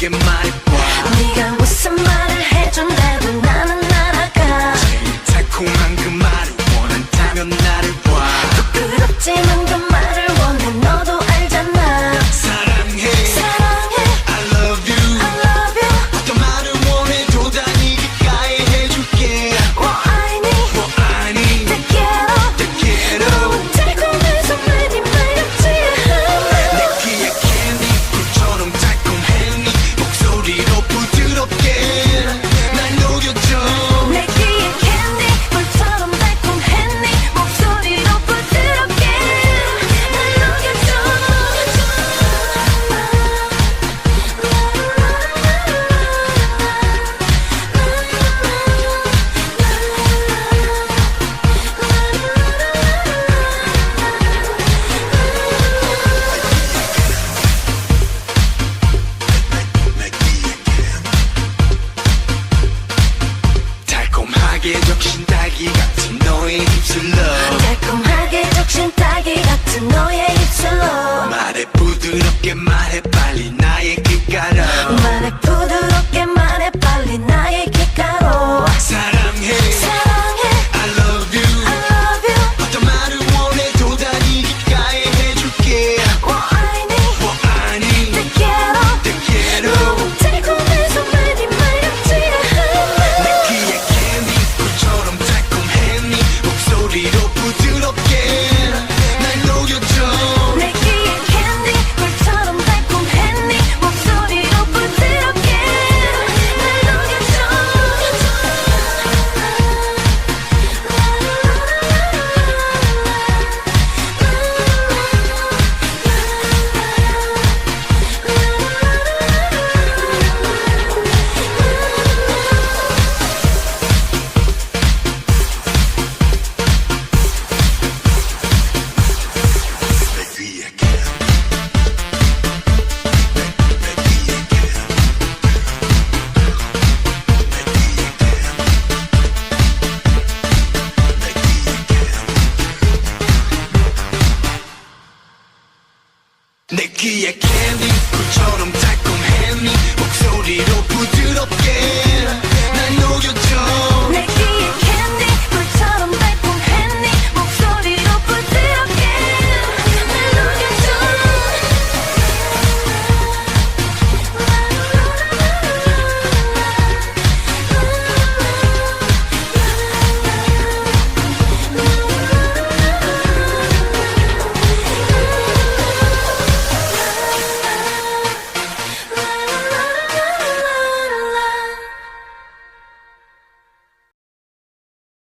get my. 입술로 달콤하게 적신 따기 같은 너의 입술로. 말해 부드럽게 말해 빨리 나의 귓가로 내 귀에 캔디 꿀처럼 달콤했니 목소리로 부드럽게